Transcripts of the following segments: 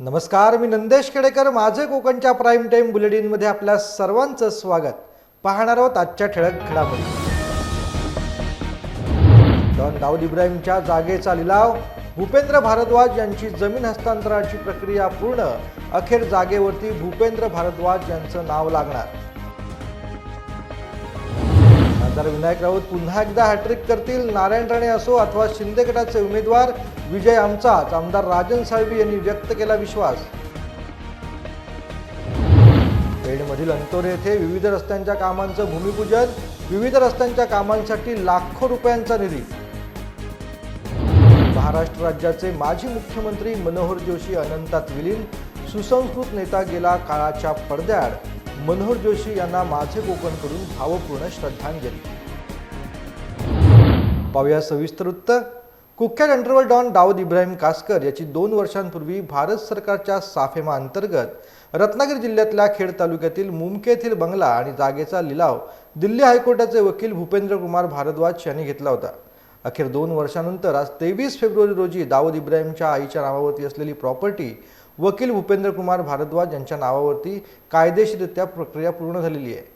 नमस्कार मी नंदेश केडेकर माझे कोकणच्या प्राईम टाईम बुलेटिनमध्ये आपल्या सर्वांचं स्वागत. पाहणार आहोत आजच्या ठळक घडामोडी. डॉन दाऊद इब्राहिमच्या जागेचा लिलाव. भूपेंद्र भारद्वाज यांची जमीन हस्तांतरणाची प्रक्रिया पूर्ण. अखेर जागेवरती भूपेंद्र भारद्वाज यांचं नाव लागणार. खासदार विनायक राऊत पुन्हा एकदा हॅट्रिक करतील. नारायण राणे असो अथवा शिंदे गटाचे उमेदवार विजय आमचाच. आमदार राजन साळवी यांनी व्यक्त केला विश्वास. पेणमधील अंतोरे येथे विविध रस्त्यांच्या कामांचं भूमिपूजन विविध रस्त्यांच्या कामांसाठी लाखो रुपयांचा निधी. महाराष्ट्र राज्याचे माजी मुख्यमंत्री मनोहर जोशी अनंतात विलीन. सुसंस्कृत नेता गेला काळाच्या पडद्याआड. मनोहर जोशी यांना माझे कोकणकडून भावपूर्ण श्रद्धांजली. पाहूया सविस्तर वृत्त कुख्यात अंडरवर्ल्ड डॉन दाऊद इब्राहिम कासकर याची दोन वर्षांपूर्वी भारत सरकारच्या साफेमा अंतर्गत रत्नागिरी जिल्ह्यातल्या खेड तालुक्यातील मुमके येथील बंगला आणि जागेचा लिलाव दिल्ली हायकोर्टाचे वकील भूपेंद्र कुमार भारद्वाज यांनी घेतला होता. अखेर दोन वर्षानंतर आज तेवीस फेब्रुवारी रोजी दाऊद इब्राहिमच्या आईच्या नावावरती असलेली प्रॉपर्टी वकील भूपेंद्र कुमार भारद्वाज यांच्या नावावरती कायदेशीररित्या प्रक्रिया पूर्ण झालेली आहे.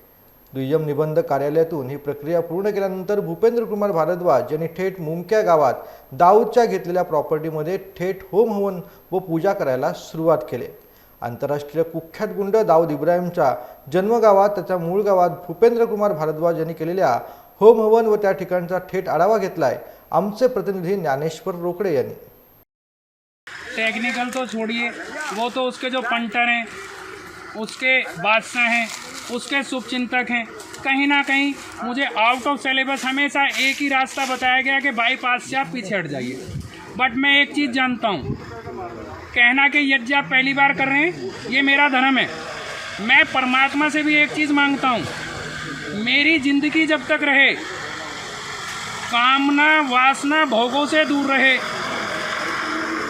दुय्यम निबंध कार्यालयातून ही प्रक्रिया पूर्ण केल्यानंतर भूपेंद्र कुमार भारद्वाज यांनी थेट मुमक्या गावात दाऊदच्या घेतलेल्या प्रॉपर्टीमध्ये थेट होम हवन व पूजा करायला सुरुवात केली. आंतरराष्ट्रीय कुख्यात गुंड दाऊद इब्राहिमच्या जन्मगावात त्याच्या मूळ गावात भूपेंद्र कुमार भारद्वाज यांनी केलेल्या होम हवन व त्या ठिकाणचा थेट आढावा घेतलाय आमचे प्रतिनिधी ज्ञानेश्वर रोकडे यांनी. टेक्निकल तो छोड़िए। वो तो उसके जो पंटर हैं, उसके बादशाह हैं, उसके शुभचिंतक हैं। कहीं ना कहीं मुझे आउट ऑफ़ सिलेबस हमेशा एक ही रास्ता बताया गया कि बाईपास से आप पीछे हट जाइए। बट मैं एक चीज़ जानता हूँ, कहना कि यज्ञ आप पहली बार कर रहे हैं, ये मेरा धर्म है। मैं परमात्मा से भी एक चीज़ माँगता हूँ, मेरी ज़िंदगी जब तक रहे, कामना वासना भोगों से दूर रहे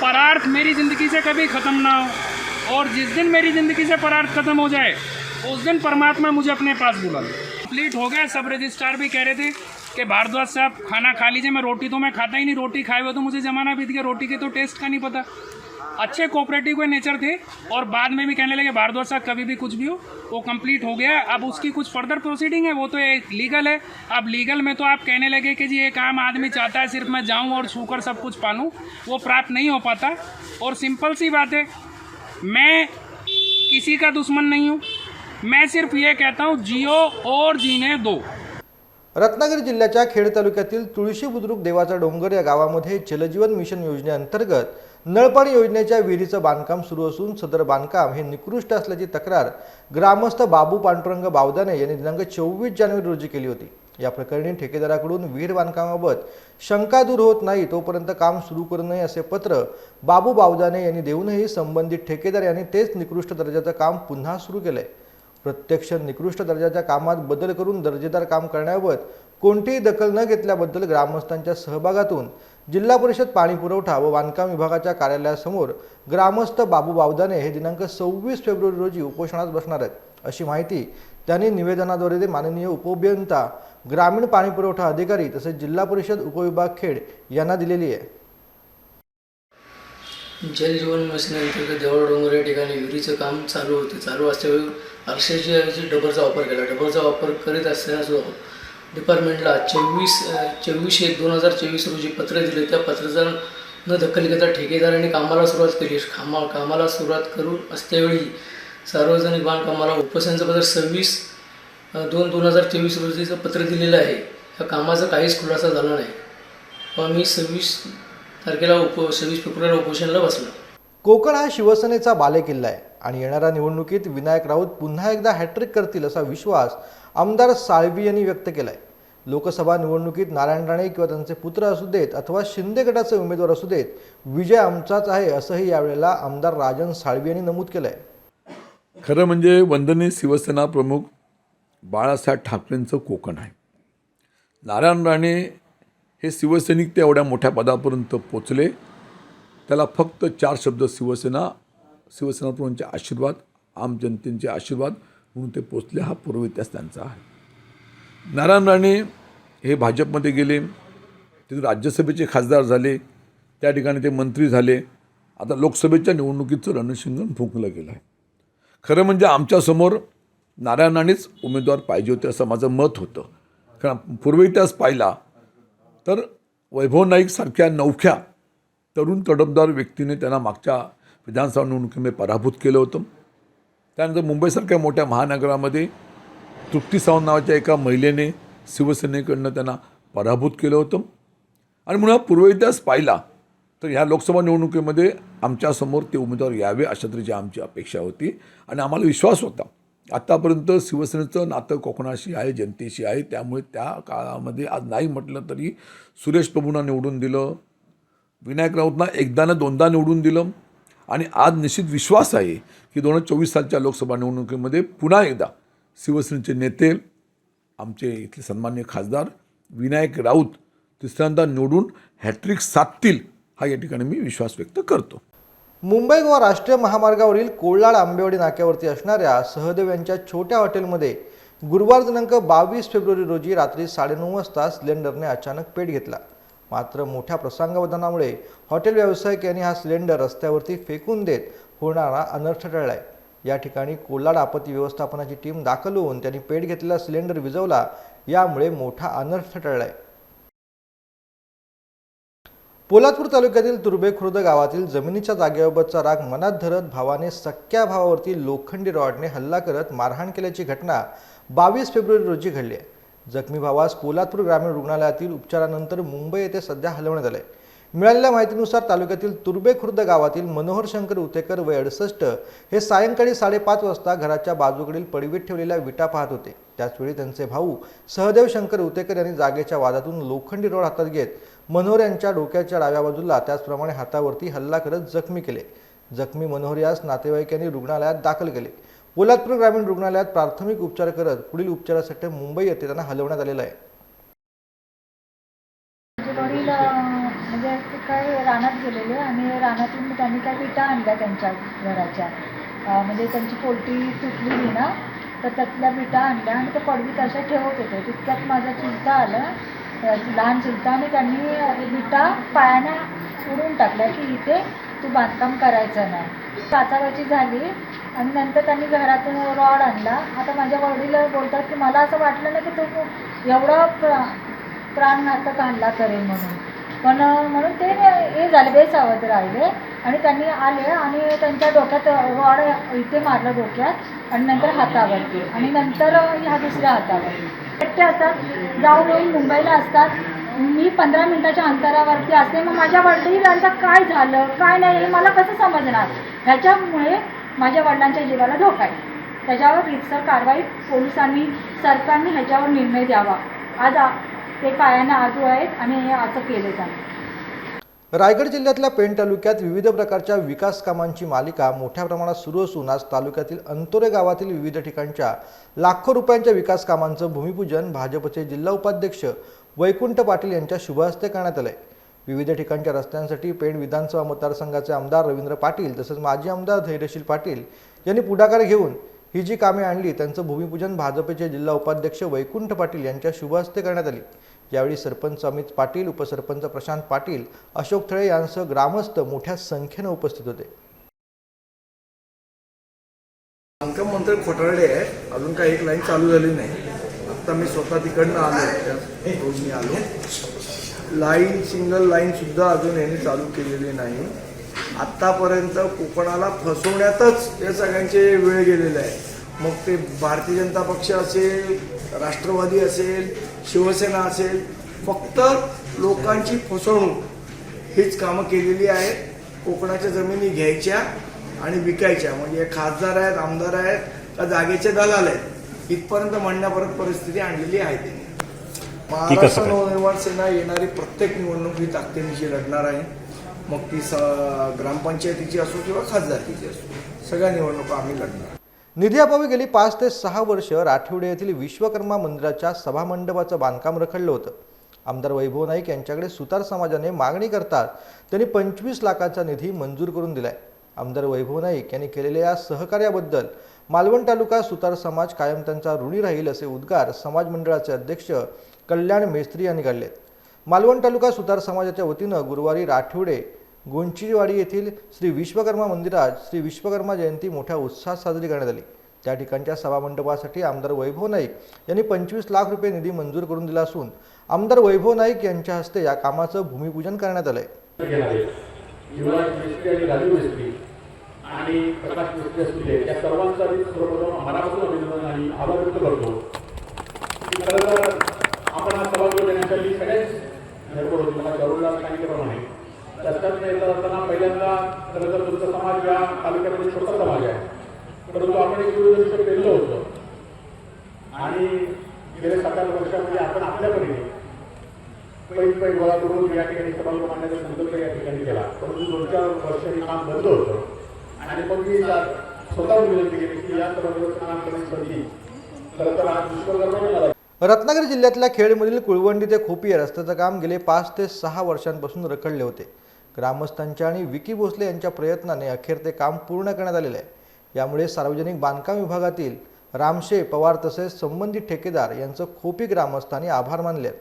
परार्थ मेरी ज़िंदगी से कभी ख़त्म ना हो। और जिस दिन मेरी ज़िंदगी से परार्थ ख़त्म हो जाए उस दिन परमात्मा मुझे अपने पास बुला ले। कंप्लीट हो गया सब रजिस्ट्रार भी कह रहे थे कि भारद्वाज साहब खाना खा लीजिए मैं रोटी तो मैं खाता ही नहीं रोटी खाए हुए तो मुझे ज़माना बीत गया रोटी के तो टेस्ट का नहीं पता। अच्छे कोऑपरेटिव के नेचर थे और बाद में भी कहने लगे भारद्वाज साहब, कभी भी कुछ भी हो, वो कंप्लीट हो गया अब उसकी कुछ फर्दर प्रोसीडिंग है, वो तो एक लीगल है। अब लीगल में तो आप कहने लगे कि जी, एक आम आदमी चाहता है सिर्फ़ मैं जाऊँ और छूकर सब कुछ पालूं, वो प्राप्त नहीं हो पाता। और सिंपल सी बात है, मैं किसी का दुश्मन नहीं हूँ। मैं सिर्फ़ ये कहता हूँ, जियो और जीने दो। रत्नागिरी जिल्ह्याच्या खेड तालुक्यातील तुळशी बुद्रुक देवाचा डोंगर या गावामध्ये जलजीवन मिशन योजनेअंतर्गत नळपाणी योजनेच्या विहिरीचं बांधकाम सुरू असून सदर बांधकाम हे निकृष्ट असल्याची तक्रार ग्रामस्थ बाबू पांडुरंग बावदाने यांनी दिनांक चोवीस जानेवारी रोजी केली होती. या प्रकरणी ठेकेदाराकडून विहीर बांधकामाबाबत शंका दूर होत नाही तोपर्यंत काम सुरू करू नये असे पत्र बाबू बावदाने यांनी देऊनही संबंधित ठेकेदार यांनी तेच निकृष्ट दर्जाचं काम पुन्हा सुरू केलंय. प्रत्यक्ष निकृष्ट दर्जाच्या कामात बदल करून दर्जेदार काम करण्याबाबत कोणतीही दखल न घेतल्याबद्दल ग्रामस्थांच्या सहभागातून जिल्हा परिषद पाणी पुरवठा व बांधकाम विभागाच्या कार्यालयासमोर ग्रामस्थ बाबू बावदाने हे दिनांक सव्वीस फेब्रुवारी रोजी उपोषणात बसणार आहेत. अशी माहिती त्यांनी निवेदनाद्वारे ते माननीय उपअभियंता ग्रामीण पाणी पुरवठा अधिकारी तसेच जिल्हा परिषद उपविभाग खेड यांना दिलेली आहे. जल जीवन मिशनअंतर्गत देवळ डोंगर या ठिकाणी विहिरीचं काम चालू होते. चालू असल्यावेळी आरशेच्या डबरचा वापर केला. डबरचा वापर करीत असताना सुद्धा डिपार्टमेंटला चोवीस चोवीस एक दोन हजार चोवीस रोजी पत्र दिले. त्या पत्राचा न दखल घेता ठेकेदारांनी कामाला सुरुवात केली. कामा कामाला सुरुवात करून असल्यावेळी सार्वजनिक बांधकामाला उपसंच पत्र सव्वीस दोन दोन हजार चोवीस रोजीचं पत्र दिलेलं आहे. या कामाचा काहीच खुलासा झाला नाही. पण मी सव्वीस तारखेला उप सव्वीस फेब्रुवारी उपोषणाला बसलो. कोकण हा शिवसेनेचा बालेकिल्ला आहे. आणि येणाऱ्या निवडणुकीत विनायक राऊत पुन्हा एकदा हॅट्रिक करतील असा विश्वास आमदार साळवी यांनी व्यक्त केला आहे लोकसभा निवडणुकीत नारायण राणे किंवा त्यांचे पुत्र असू देत अथवा शिंदे गटाचे उमेदवार असू देत विजय आमचाच आहे असंही यावेळेला आमदार राजन साळवी यांनी नमूद केलं आहे खरं म्हणजे वंदनीय शिवसेना प्रमुख बाळासाहेब ठाकरेंचं कोकण आहे. नारायण राणे हे शिवसैनिक ते एवढ्या मोठ्या पदापर्यंत पोचले. त्याला फक्त चार शब्द शिवसेना शिवसेना प्रमुखांचे आशीर्वाद आम जनतेचे आशीर्वाद म्हणून ते पोचले. हा पूर्व इतिहास त्यांचा आहे. नारायण राणे हे भाजपमध्ये गेले. तिथून राज्यसभेचे खासदार झाले. त्या ठिकाणी ते मंत्री झाले. आता लोकसभेच्या निवडणुकीचं रणशिंगण फुंकलं गेलं आहे. खरं म्हणजे आमच्यासमोर नारायण राणेच उमेदवार पाहिजे होते असं माझं मत होतं. कारण पूर्व इतिहास पाहिला तर वैभव नाईकसारख्या नवख्या तरुण तडफदार व्यक्तीने त्यांना मागच्या विधानसभा निवडणुकीमध्ये पराभूत केलं होतं. त्यानंतर मुंबईसारख्या मोठ्या महानगरामध्ये तृप्ती सावंत नावाच्या एका महिलेने शिवसेनेकडनं त्यांना पराभूत केलं होतं. आणि म्हणून हा पूर्व इतिहास पाहिला तर ह्या लोकसभा निवडणुकीमध्ये आमच्यासमोर ते उमेदवार यावे अशा तऱ्हेची आमची अपेक्षा होती. आणि आम्हाला विश्वास होता. आत्तापर्यंत शिवसेनेचं नातं कोकणाशी आहे जनतेशी आहे. त्यामुळे त्या काळामध्ये आज नाही म्हटलं तरी सुरेश प्रभूंना निवडून दिलं. विनायक राऊतना एकदा ना दोनदा निवडून दिलं. आणि आज निश्चित विश्वास आहे की दोन हजार चोवीस सालच्या लोकसभा निवडणुकीमध्ये पुन्हा एकदा शिवसेनेचे नेते आमचे इथले सन्मान्य खासदार विनायक राऊत तिसऱ्यांदा निवडून हॅट्रिक साधतील हा या ठिकाणी मी विश्वास व्यक्त करतो. मुंबई गोवा राष्ट्रीय महामार्गावरील कोल्हाड आंबेवाडी नाक्यावरती असणाऱ्या सहदेव यांच्या छोट्या हॉटेलमध्ये गुरुवार दिनांक बावीस फेब्रुवारी रोजी रात्री साडेनऊ वाजता सिलेंडरने अचानक पेट घेतला. मात्र मोठ्या प्रसंगावधानामुळे हॉटेल व्यावसायिक यांनी हा सिलेंडर रस्त्यावरती फेकून देत होणारा अनर्थ टळलाय. या ठिकाणी कोल्हाड आपत्ती व्यवस्थापनाची टीम दाखल होऊन त्यांनी पेट घेतलेला सिलेंडर विझवला यामुळे मोठा अनर्थ टळलाय. पोलादपूर तालुक्यातील तुर्बे खुर्द गावातील जमिनीच्या जागेबाबतचा राग मनात धरत भावाने सख्या भावावरती लोखंडी रॉडने हल्ला करत मारहाण केल्याची घटना बावीस फेब्रुवारी रोजी घडली आहे. जखमी भावास पोलादपूर ग्रामीण रुग्णालयातील उपचारानंतर मुंबई येथे सध्या हलवण्यात आले मिळालेल्या माहितीनुसार तालुक्यातील तुर्बे खुर्द गावातील मनोहर शंकर उतेकर वय अडसष्ट हे सायंकाळी साडेपाच वाजता घराच्या बाजूकडील पडवीत ठेवलेल्या विटा पाहत होते. त्याचवेळी त्यांचे भाऊ सहदेव शंकर उतेकर यांनी जागेच्या वादातून लोखंडी रोड हातात घेत मनोहर यांच्या डोक्याच्या डाव्या बाजूला त्याचप्रमाणे हातावरती हल्ला करत जखमी केले. जखमी मनोहर यास नातेवाईकांनी रुग्णालयात दाखल केले. पोलादपूर ग्रामीण रुग्णालयात प्राथमिक उपचार करत पुढील उपचारासाठी मुंबई येथे त्यांना हलवण्यात आलेलं आहे. वडील म्हणजे ते काय रानात गेलेले आणि रानातून त्यांनी काय विटा आणल्या त्यांच्या घराच्या. म्हणजे त्यांची पोल्ट्री तुटलेली ना तर त्यातल्या विटा आणल्या आणि त्या पडवीत अशा ठेवत होते. तितक्यात माझा चुलता आलं. लहान चुलता आणि त्यांनी विटा पायानं उडून टाकल्या की इथे तू बांधकाम करायचं नाही. काचावाची झाली. आणि नंतर त्यांनी घरातून रॉड आणला. आता माझ्या वडील बोलतात की मला असं वाटलं नाही की तू एवढा प्र प्राणघातक आणला करेल म्हणून. पण म्हणून ते हे झाले बेसावध राहिले. आणि त्यांनी आले आणि त्यांच्या डोक्यात रॉड इथे मारलं डोक्यात आणि नंतर हातावरती आणि नंतर ह्या दुसऱ्या हातावर. एकटे असतात जाऊन येऊन मुंबईला असतात. मी पंधरा मिनटाच्या अंतरावरती असते. मग माझ्या वडिलांचं काय झालं काय नाही हे मला कसं समजणार? ह्याच्यामुळे माझ्या वडिलांच्या जीवाला धोका आहे. त्याच्यावर रितसर कारवाई पोलिसांनी सरकारने ह्याच्यावर निर्णय द्यावा. आज ते पायानं आजू आहेत आणि हे असं केले त्यांनी रायगड जिल्ह्यातल्या पेण तालुक्यात विविध प्रकारच्या विकास कामांची मालिका मोठ्या प्रमाणात सुरू असून आज तालुक्यातील अंतोरे गावातील विविध ठिकाणच्या लाखो रुपयांच्या विकास कामांचं भूमिपूजन भाजपचे जिल्हा उपाध्यक्ष वैकुंठ पाटील यांच्या शुभहस्ते करण्यात आलंय. विविध ठिकाणच्या रस्त्यांसाठी पेण विधानसभा मतदारसंघाचे आमदार रवींद्र पाटील तसंच माजी आमदार धैर्यशील पाटील यांनी पुढाकार घेऊन ही जी कामे आणली त्यांचं भूमिपूजन भाजपचे जिल्हा उपाध्यक्ष वैकुंठ पाटील यांच्या शुभहस्ते करण्यात आली. यावेळी सरपंच अमित पाटील उपसरपंच प्रशांत पाटील अशोक थळे यांसह ग्रामस्थ मोठ्या संख्येनं उपस्थित होते. बांधकाम मंत्र खोटारडे आहे. अजून काही एक लाईन चालू झाली नाही. आता मी स्वतः तिकडनं आलो. त्या मी आलो. लाईन सिंगल लाईन सुद्धा अजून यांनी चालू केलेली नाही. आत्तापर्यंत कोकणाला फसवण्यातच या सगळ्यांचे वेळ गेलेले आहे. मग ते भारतीय जनता पक्ष असेल राष्ट्रवादी असेल शिवसेना असेल फक्त लोकांची फसवणूक हीच कामं केलेली आहेत. कोकणाच्या जमिनी घ्यायच्या आणि विकायच्या. म्हणजे खासदार आहेत आमदार आहेत का जागेचे दलाल आहेत. इथपर्यंत म्हणण्यापर्यंत परिस्थिती आणलेली आहे त्यांनी. महाराष्ट्र नवनिर्माण सेना येणारी प्रत्येक निवडणूक ही ताकदीनिशी लढणार आहे. मग ती स ग्रामपंचायतीची असो किंवा खासदारकीची असो सगळ्या निवडणुका आम्ही लढणार. निधीअभावी गेली पाच ते सहा वर्ष राठिवडे येथील विश्वकर्मा मंदिराच्या सभामंडपाचं बांधकाम रखडलं होतं. आमदार वैभव नाईक यांच्याकडे सुतार समाजाने मागणी करतात. त्यांनी पंचवीस लाखांचा निधी मंजूर करून दिलाय. आमदार वैभव नाईक यांनी केलेल्या या सहकार्याबद्दल मालवण तालुका सुतार समाज कायम त्यांचा ऋणी राहील असे उद्गार समाज मंडळाचे अध्यक्ष कल्याण मेस्त्री यांनी काढलेत मालवण तालुका सुतार समाजाच्या वतीनं गुरुवारी राठवडे गोंचीवाडी येथील श्री विश्वकर्मा मंदिरात श्री विश्वकर्मा जयंती मोठ्या उत्साहात साजरी करण्यात आली. त्या ठिकाणच्या सभामंडपासाठी आमदार वैभव नाईक यांनी पंचवीस लाख रुपये निधी मंजूर करून दिला असून आमदार वैभव नाईक यांच्या हस्ते या कामाचं भूमिपूजन करण्यात आलंय. आणि मिस्त्री प्रकाश मिस्त्री त्या सर्वांचा मी सर्वप्रथम मनापासून अभिनंदन आणि आभार व्यक्त करतो. खरं तर आपण देण्यासाठी सगळेच निर्भर होते मला गरुडला सांगितल्याप्रमाणे. रस्त्यात येत असताना पहिल्यांदा खरं तर तुमचा समाज या तालुक्यामध्ये छोटा समाज आहे. परंतु आपण एक दूरदर्शन पेरलं होतं. आणि गेल्या सात आठ वर्षामध्ये आपण आपल्या परीने पैक पैक गोळा करून या ठिकाणी सभागृह मांडण्याचा संकल्प या ठिकाणी केला. परंतु दोन चार वर्ष हे काम बंद होतं. आणि मग मी स्वतःहून विनंती केली की या सभागृहाचं काम संधी खरं तर आज विश्वकर्मा मिळाला रत्नागिरी जिल्ह्यातल्या खेडमधील कुळवंडी ते खोपी या रस्त्याचं काम गेले पाच ते सहा वर्षांपासून रखडले होते ग्रामस्थांच्या आणि विकी भोसले यांच्या प्रयत्नाने अखेर ते काम पूर्ण करण्यात आलेलं आहे यामुळे सार्वजनिक बांधकाम विभागातील रामशे पवार तसेच संबंधित ठेकेदार यांचं खोपी ग्रामस्थांनी आभार मानले आहेत.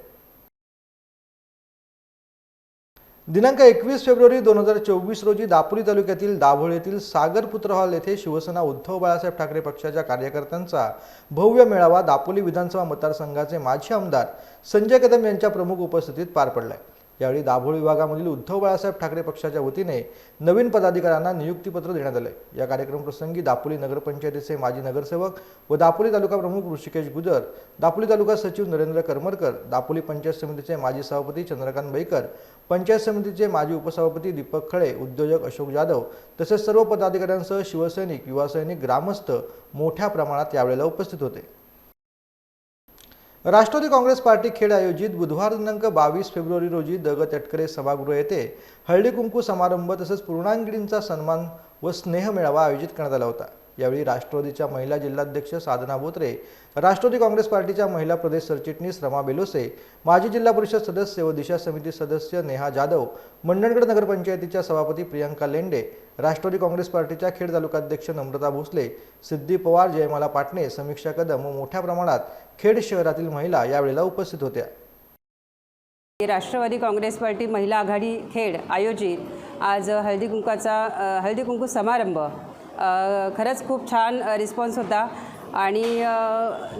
दिनांक एकवीस फेब्रुवारी दोन हजार चोवीस रोजी दापोली तालुक्यातील दाभोळ येथील सागरपुत्र हॉल येथे शिवसेना उद्धव बाळासाहेब ठाकरे पक्षाच्या कार्यकर्त्यांचा भव्य मेळावा दापोली विधानसभा मतदारसंघाचे माजी आमदार संजय कदम यांच्या प्रमुख उपस्थितीत पार पडलाय. यावेळी दाभोळ विभागामधील उद्धव बाळासाहेब ठाकरे पक्षाच्या वतीने नवीन पदाधिकाऱ्यांना नियुक्तीपत्र देण्यात आले या कार्यक्रमप्रसंगी दापोली नगरपंचायतीचे माजी नगरसेवक व दापोली तालुका प्रमुख ऋषिकेश गुजर दापोली तालुका सचिव नरेंद्र करमरकर दापोली पंचायत समितीचे माजी सभापती चंद्रकांत बैकर पंचायत समितीचे माजी उपसभापती दीपक खळे उद्योजक अशोक जाधव तसेच सर्व पदाधिकाऱ्यांसह शिवसैनिक युवासैनिक ग्रामस्थ मोठ्या प्रमाणात यावेळेला उपस्थित होते. राष्ट्रवादी काँग्रेस पार्टी खेड आयोजित बुधवार दिनांक बावीस फेब्रुवारी रोजी दग तटकरे सभागृह येथे हळदी कुंकू समारंभ तसेच पूर्णांगिणींचा सन्मान व स्नेह मेळावा आयोजित करण्यात आला होता. यावेळी राष्ट्रवादीच्या महिला जिल्हाध्यक्ष साधना बोत्रे राष्ट्रवादी काँग्रेस पार्टीच्या महिला प्रदेश सरचिटणीस रमा बेलोसे माजी जिल्हा परिषद सदस्य व दिशा समिती सदस्य नेहा जाधव मंडणगड नगरपंचायतीच्या सभापती प्रियंका लेंडे राष्ट्रवादी काँग्रेस पार्टीच्या खेड तालुकाध्यक्ष नम्रता भोसले सिद्धी पवार जयमाला पाटणे समीक्षा कदम व मोठ्या प्रमाणात खेड शहरातील महिला यावेळेला उपस्थित होत्या. राष्ट्रवादी काँग्रेस पार्टी महिला आघाडी खेड आयोजित आज हळदी कुंकाचा हळदी कुंकू समारंभ खरंच खूप छान रिस्पॉन्स होता. आणि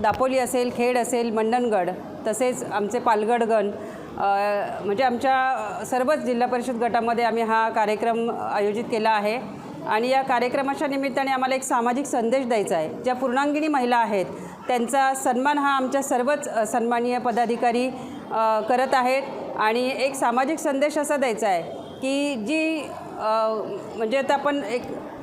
दापोली असेल खेड असेल मंडणगड तसेच आमचे पालगडगण म्हणजे आमच्या सर्वच जिल्हा परिषद गटामध्ये आम्ही हा कार्यक्रम आयोजित केला आहे. आणि या कार्यक्रमाच्या निमित्ताने आम्हाला एक सामाजिक संदेश द्यायचा आहे. ज्या पूर्णांगिनी महिला आहेत त्यांचा सन्मान हा आमच्या सर्वच सन्माननीय पदाधिकारी करत आहेत. आणि एक सामाजिक संदेश असा द्यायचा आहे की जी म्हणजे आता आपण एक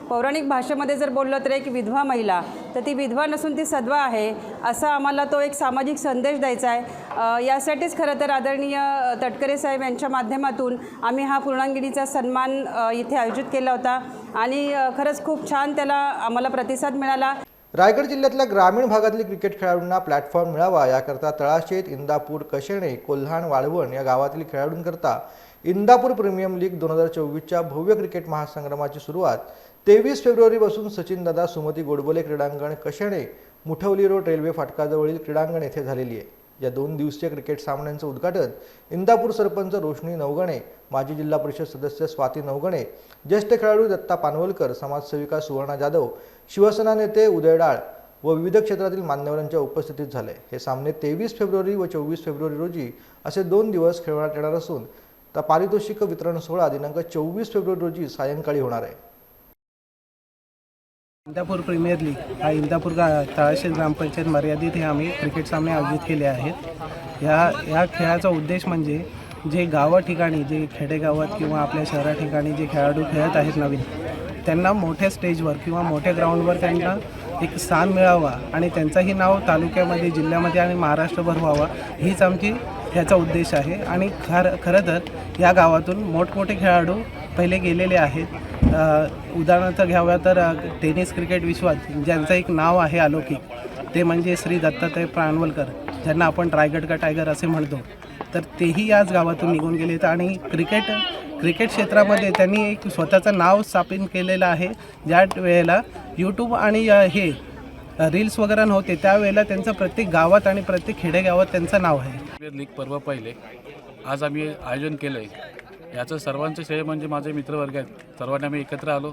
पौराणिक भाषेमध्ये जर बोललं तर एक विधवा महिला तर ती विधवा नसून ती सद्वा आहे असा आम्हाला तो एक सामाजिक संदेश द्यायचा आहे. यासाठीच खरं तर आदरणीय तटकरे साहेब यांच्या माध्यमातून आम्ही हा पूर्णांगिणीचा सन्मान इथे आयोजित केला होता आणि खरंच खूप छान त्याला आम्हाला प्रतिसाद मिळाला. रायगड जिल्ह्यातल्या ग्रामीण भागातील क्रिकेट खेळाडूंना प्लॅटफॉर्म मिळावा याकरता तळाशेत इंदापूर कशेणे कोल्हाण वाळवण या गावातील खेळाडूंकरता इंदापूर प्रीमियम लीग दोन हजार चोवीसच्या भव्य क्रिकेट महासंग्रामाची सुरुवात तेवीस फेब्रुवारीपासून सचिनदादा सुमती गोडबोले क्रीडांगण कशेणे मुठवली रोड रेल्वे फाटकाजवळील क्रीडांगण येथे झालेली आहे? या दोन दिवसीय क्रिकेट सामन्यांचं उद्घाटन इंदापूर सरपंच रोशनी नवगणे माजी जिल्हा परिषद सदस्य स्वाती नवगणे ज्येष्ठ खेळाडू दत्ता पानवलकर समाजसेविका सुवर्णा जाधव शिवसेना नेते उदय डाळ व विविध क्षेत्रातील मान्यवरांच्या उपस्थितीत झाले. हे सामने तेवीस फेब्रुवारी व चोवीस फेब्रुवारी रोजी असे दोन दिवस खेळवण्यात येणार असून तर पारितोषिक वितरण सोहळा दिनांक चोवीस फेब्रुवारी रोजी सायंकाळी होणार आहे. इंदापूर प्रीमियर लीग हा इंदापूर गा तळाशी ग्रामपंचायत मर्यादित हे आम्ही क्रिकेट सामने आयोजित केले आहेत. या या खेळाचा उद्देश म्हणजे जे गावा ठिकाणी जे खेडेगावात किंवा आपल्या शहरा ठिकाणी जे खेळाडू खेळत आहेत नवीन त्यांना मोठ्या स्टेजवर किंवा मोठ्या ग्राउंडवर त्यांना एक स्थान मिळावा आणि त्यांचंही नाव तालुक्यामध्ये जिल्ह्यामध्ये आणि महाराष्ट्रभर व्हावा हीच आमची ह्याचा उद्देश आहे. आणि खर खरं तर या गावातून मोठमोठे खेळाडू पहिले गेलेले आहेत. उदाहरणार्थ घ्याव्या तर टेनिस क्रिकेट विश्वात ज्यांचं एक नाव आहे अलौकिक ते म्हणजे श्री दत्तात्रय प्राणवलकर ज्यांना आपण रायगड का टायगर असे म्हणतो. तर तेही याच गावातून निघून गेले आहेत आणि क्रिकेट क्रिकेट क्षेत्रामध्ये त्यांनी एक स्वतःचं नाव स्थापित केलेलं आहे. ज्या वेळेला यूट्यूब आणि हे रील्स वगैरे नव्हते त्यावेळेला त्यांचं प्रत्येक गावात आणि प्रत्येक खेडेगावात त्यांचं नाव आहे. लीग पर्व पहिले. आज आम्ही आयोजन केलं आहे याचं सर्वांचं श्रेय म्हणजे माझे मित्रवर्ग आहेत. सर्वांनी आम्ही एकत्र आलो.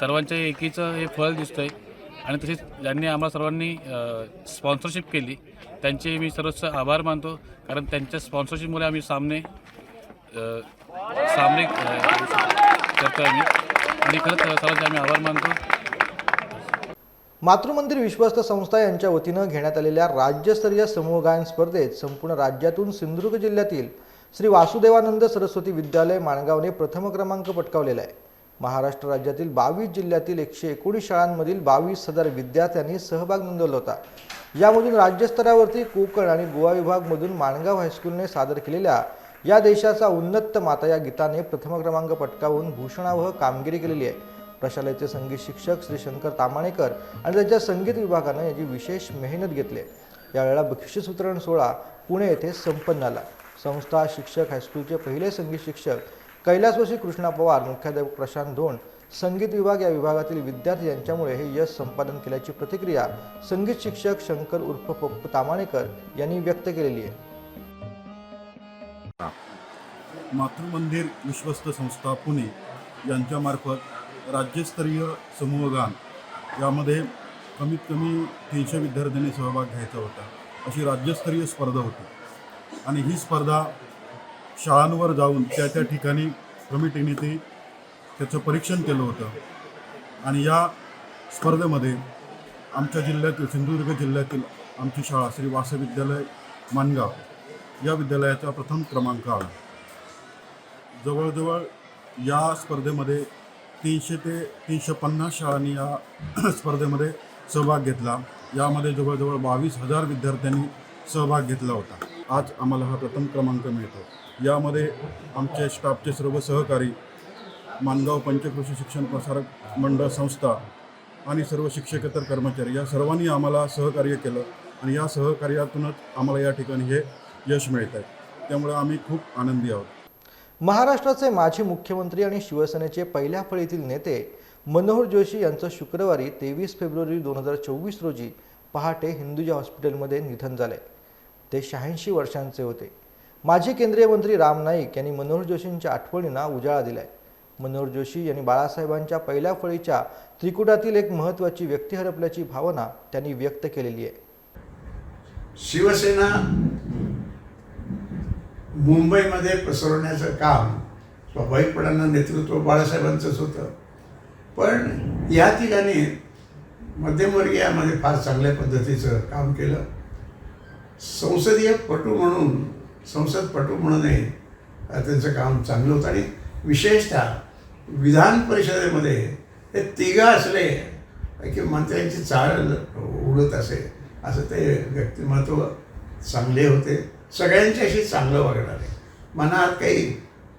सर्वांच्या एकीचं हे फळ दिसतं आहे आणि तसेच ज्यांनी आम्हाला सर्वांनी स्पॉन्सरशिप केली त्यांचे मी सर्वच आभार मानतो. कारण त्यांच्या स्पॉन्सरशिपमुळे आम्ही सामने सामने करतो आम्ही. आणि खरंच सर्वांचे आम्ही आभार मानतो. मातृमंदिर विश्वस्त संस्था यांच्या वतीनं घेण्यात आलेल्या राज्यस्तरीय समूह गायन स्पर्धेत संपूर्ण राज्यातून सिंधुदुर्ग जिल्ह्यातील श्री वासुदेवानंद सरस्वती विद्यालय माणगावने प्रथम क्रमांक पटकावलेला आहे. महाराष्ट्र राज्यातील बावीस जिल्ह्यातील एकशे एकोणीस शाळांमधील बावीस हजार विद्यार्थ्यांनी सहभाग नोंदवला होता. यामधून राज्यस्तरावरती कोकण आणि गोवा विभागमधून माणगाव हायस्कूलने सादर केलेल्या या देशाचा उन्नत माता या गीताने प्रथम क्रमांक पटकावून भूषणावह कामगिरी केलेली आहे. प्रशालेचे संगीत शिक्षक श्री शंकर तामाणेकर आणि त्यांच्या संगीत विभागानं याची विशेष मेहनत घेतली आहे. यावेळेला बक्षीस वितरण सोहळा पुणे येथे संपन्न आला संस्था शिक्षक हायस्कूलचे पहिले संगीत शिक्षक कैलासवासी कृष्णा पवार मुख्याध्यापक प्रशांत धोंड संगीत विभाग या विभागातील विद्यार्थी यांच्यामुळे हे यश संपादन केल्याची प्रतिक्रिया संगीत शिक्षक शंकर उर्फ पप्पू तामाणेकर यांनी व्यक्त केलेली आहे. मातृमंदिर विश्वस्त संस्था पुणे यांच्यामार्फत राज्यस्तरीय समूहगान यामध्ये कमीत कमी तीनशे विद्यार्थ्यांनी सहभाग घ्यायचा होता. अशी राज्यस्तरीय स्पर्धा होती. आणि ही स्पर्धा शाळांवर जाऊन त्या त्या ठिकाणी कमिटीने ते त्याचं परीक्षण केलं होतं. आणि या स्पर्धेमध्ये आमच्या जिल्ह्यातील सिंधुदुर्ग जिल्ह्यातील आमची शाळा श्री वासविद्यालय मानगाव या विद्यालयाचा प्रथम क्रमांक आला. जवळजवळ या स्पर्धेमध्ये तीनशे ते तीनशे पन्नास शाळांनी या स्पर्धेमध्ये सहभाग घेतला. यामध्ये जवळजवळ बावीस हजार विद्यार्थ्यांनी सहभाग घेतला होता. आज आम्हाला हा प्रथम क्रमांक मिळतो. यामध्ये आमचे स्टाफचे सर्व सहकारी मानगाव पंचकृषी शिक्षण प्रसारक मंडळ संस्था आणि सर्व शिक्षकेतर कर्मचारी या सर्वांनी आम्हाला सहकार्य केलं आणि या सहकार्यातूनच आम्हाला या ठिकाणी हे यश मिळत आहे त्यामुळे आम्ही खूप आनंदी आहोत. महाराष्ट्राचे माजी मुख्यमंत्री आणि शिवसेनेचे पहिल्या फळीतील नेते मनोहर जोशी यांचं शुक्रवारी तेवीस फेब्रुवारी दोन हजार चोवीस रोजी पहाटे हिंदुजा हॉस्पिटलमध्ये निधन झाले. ते शहाऐंशी वर्षांचे होते. माजी केंद्रीय मंत्री राम नाईक यांनी मनोहर जोशींच्या आठवणींना उजाळा दिलाय. मनोहर जोशी यांनी बाळासाहेबांच्या पहिल्या फळीच्या त्रिकुटातील एक महत्त्वाची व्यक्ती हरपल्याची भावना त्यांनी व्यक्त केलेली आहे. शिवसेना मुंबईमध्ये पसरवण्याचं काम स्वाभाविकपणानं नेतृत्व बाळासाहेबांचंच होतं. पण या ठिकाणी मध्यमवर्गीयामध्ये फार चांगल्या पद्धतीचं काम केलं. संसदीय पटू म्हणून संसदपटू म्हणूनही त्यांचं काम चांगलं होतं. आणि विशेषतः विधान परिषदेमध्ये हे तिघं असले की मंत्र्यांची चाळ उडत असे असं ते व्यक्तिमत्व चांगले होते. सगळ्यांच्याशी चांगलं वागणारे मनात काही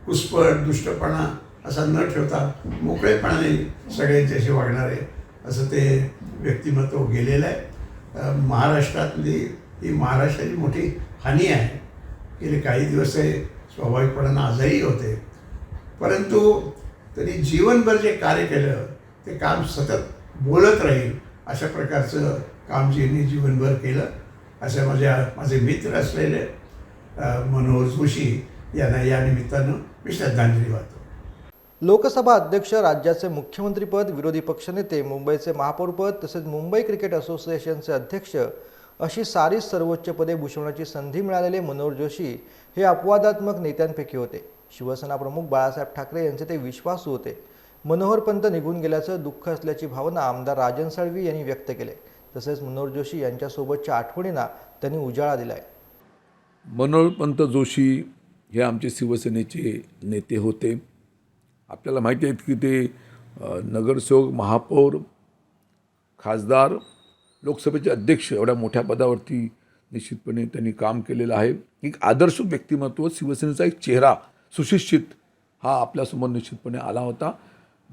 कुसपट दुष्टपणा असा न ठेवता मोकळेपणाने सगळ्यांच्याशी वागणारे असं ते व्यक्तिमत्व गेलेलं आहे. महाराष्ट्रातली ही महाराष्ट्राची मोठी हानी आहे. गेले काही दिवस हे स्वाभाविकपणानं आजारी होते. परंतु त्यांनी जीवनभर जे कार्य केलं ते काम सतत बोलत राहील अशा प्रकारचं काम ज्यांनी जीवनभर केलं अशा माझ्या माझे मित्र असलेले मनोज मनोहर जोशी यांना या निमित्तानं मी श्रद्धांजली वाहतो. लोकसभा अध्यक्ष राज्याचे मुख्यमंत्रीपद विरोधी पक्षनेते मुंबईचे महापौरपद तसेच मुंबई क्रिकेट असोसिएशनचे अध्यक्ष अशी सारी सर्वोच्च पदे भूषवण्याची संधी मिळालेले मनोहर जोशी हे अपवादात्मक नेत्यांपैकी होते. शिवसेना प्रमुख बाळासाहेब ठाकरे यांचे ते विश्वासू होते. मनोहर पंत निघून गेल्याचं दुःख असल्याची भावना आमदार राजन साळवी यांनी व्यक्त केले. तसेच मनोहर जोशी यांच्यासोबतच्या आठवणींना त्यांनी उजाळा दिलाय. मनोहरपंत जोशी हे आमचे शिवसेनेचे नेते होते. आपल्याला माहिती आहेत की ते नगरसेवक महापौर खासदार लोकसभेचे अध्यक्ष एवढ्या मोठ्या पदावरती निश्चितपणे त्यांनी काम केलेलं आहे. एक आदर्श व्यक्तिमत्व शिवसेनेचा एक चेहरा सुशिक्षित हा आपल्यासमोर निश्चितपणे आला होता.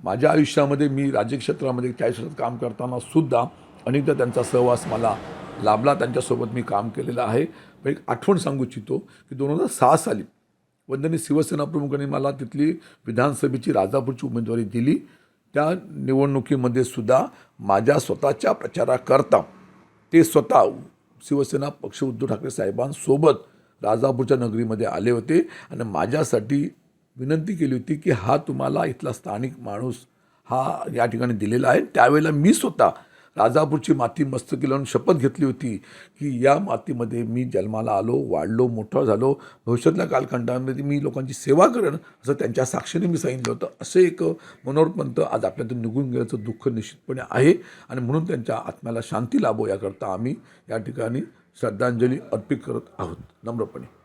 माझ्या आयुष्यामध्ये मी राज्य क्षेत्रामध्ये चाळीस वर्षात काम करताना सुद्धा अनेकदा त्यांचा सहवास मला लाभला. त्यांच्यासोबत मी काम केलेलं आहे. पण एक आठवण सांगू इच्छितो की दोन हजार सहा साली वंदनी शिवसेना प्रमुखांनी मला तिथली विधानसभेची राजापूरची उमेदवारी दिली. त्या निवडणुकीमध्ये सुद्धा माझ्या स्वतःच्या प्रचाराकरता ते स्वतः शिवसेना पक्ष उद्धव ठाकरे साहेबांसोबत राजापूरच्या नगरीमध्ये आले होते. आणि माझ्यासाठी विनंती केली होती की हा तुम्हाला इथला स्थानिक माणूस हा या ठिकाणी दिलेला आहे. त्यावेळेला मी स्वतः राजापूरची माती मस्तकी लावून शपथ घेतली होती की या मातीमध्ये मी जन्माला आलो वाढलो मोठा झालो. भविष्यातल्या कालखंडामध्ये मी लोकांची सेवा करेन असं त्यांच्या साक्षीने मी सांगितलं होतं. असं एक मनोरपंत आज आपल्यातून निघून गेल्याचं दुःख निश्चितपणे आहे आणि म्हणून त्यांच्या आत्म्याला शांती लाभो याकरता आम्ही या ठिकाणी श्रद्धांजली अर्पित करत आहोत. नम्रपणे.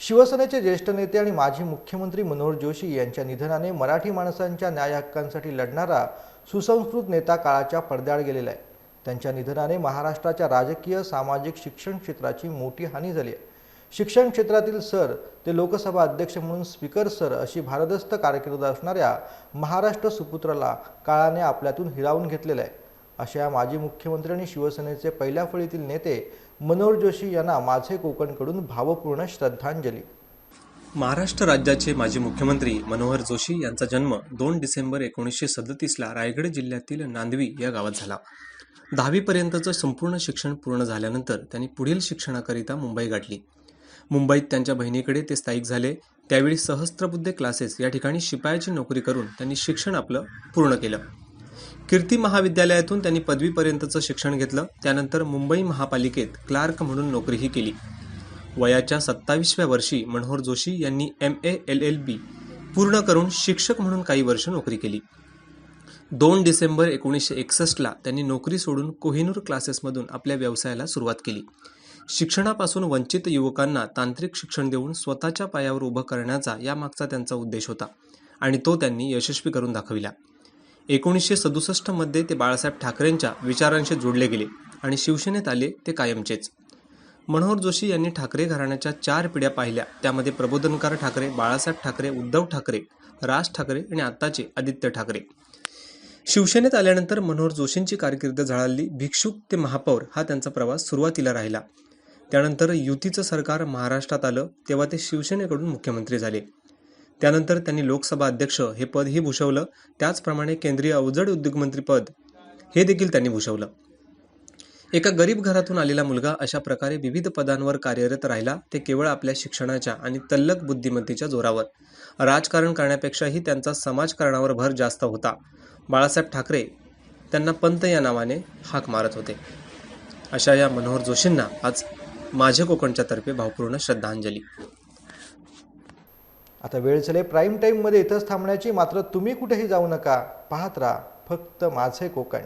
शिवसेनेचे ज्येष्ठ नेते आणि माजी मुख्यमंत्री मनोहर जोशी यांच्या निधनाने मराठी माणसांच्या न्याय हक्कांसाठी लढणारा सुसंस्कृत नेता काळाच्या पडद्याआड गेलेला आहे. त्यांच्या निधनाने महाराष्ट्राच्या राजकीय सामाजिक शिक्षण क्षेत्राची मोठी हानी झाली आहे. शिक्षण क्षेत्रातील सर ते लोकसभा अध्यक्ष म्हणून स्पीकर सर अशी भारदस्त कारकीर्द असणाऱ्या महाराष्ट्र सुपुत्राला काळाने आपल्यातून हिरावून घेतलेलं आहे. अशा माजी मुख्यमंत्री आणि शिवसेनेचे पहिल्या फळीतील नेते मनोहर जोशी यांना माझे कोकणकडून भावपूर्ण श्रद्धांजली. महाराष्ट्र राज्याचे माजी मुख्यमंत्री मनोहर जोशी यांचा जन्म दोन डिसेंबर एकोणीसशे सदतीसला रायगड जिल्ह्यातील नांदवी या गावात झाला. दहावीपर्यंतचं संपूर्ण शिक्षण पूर्ण झाल्यानंतर त्यांनी पुढील शिक्षणाकरिता मुंबई गाठली. मुंबईत त्यांच्या बहिणीकडे ते स्थायिक झाले. त्यावेळी सहस्त्रबुद्धे क्लासेस या ठिकाणी शिपायाची नोकरी करून त्यांनी शिक्षण आपलं पूर्ण केलं. कीर्ती महाविद्यालयातून त्यांनी पदवीपर्यंतचं शिक्षण घेतलं. त्यानंतर मुंबई महापालिकेत क्लार्क म्हणून नोकरीही केली. वयाच्या सत्तावीसव्या वर्षी मनोहर जोशी यांनी M A L L B पूर्ण करून शिक्षक म्हणून काही वर्ष नोकरी केली. दोन डिसेंबर एकोणीसशे एकसष्टला त्यांनी नोकरी सोडून कोहिनूर क्लासेसमधून आपल्या व्यवसायाला सुरुवात केली. शिक्षणापासून वंचित युवकांना तांत्रिक शिक्षण देऊन स्वतःच्या पायावर उभं करण्याचा यामागचा त्यांचा उद्देश होता आणि तो त्यांनी यशस्वी करून दाखविला. एकोणीसशे सदुसष्टमध्ये ते बाळासाहेब ठाकरेंच्या विचारांशी जोडले गेले आणि शिवसेनेत आले ते कायमचेच. मनोहर जोशी यांनी ठाकरे घराण्याच्या चार पिढ्या पाहिल्या. त्यामध्ये प्रबोधनकार ठाकरे बाळासाहेब ठाकरे उद्धव ठाकरे राज ठाकरे आणि आत्ताचे आदित्य ठाकरे. शिवसेनेत आल्यानंतर मनोहर जोशींची कारकीर्द झळाली भिक्षुक ते महापौर हा त्यांचा प्रवास सुरुवातीला राहिला. त्यानंतर युतीचं सरकार महाराष्ट्रात आलं तेव्हा ते शिवसेनेकडून मुख्यमंत्री झाले. त्यानंतर त्यांनी लोकसभा अध्यक्ष हे पदही भूषवलं. त्याचप्रमाणे केंद्रीय अवजड उद्योगमंत्री पद हे देखील त्यांनी भूषवलं. एका गरीब घरातून आलेला मुलगा अशा प्रकारे विविध पदांवर कार्यरत राहिला ते केवळ आपल्या शिक्षणाच्या आणि तल्लक बुद्धिमत्तेच्या जोरावर. राजकारण करण्यापेक्षाही त्यांचा समाजकारणावर भर जास्त होता. बाळासाहेब ठाकरे त्यांना पंत या नावाने हाक मारत होते. अशा या मनोहर जोशींना आज माझे कोकणच्या तर्फे भावपूर्ण श्रद्धांजली. आता वेळ झाले प्राईम टाईममध्ये इथंच थांबण्याची. मात्र तुम्ही कुठेही जाऊ नका. पाहत राहा फक्त माझे कोकण.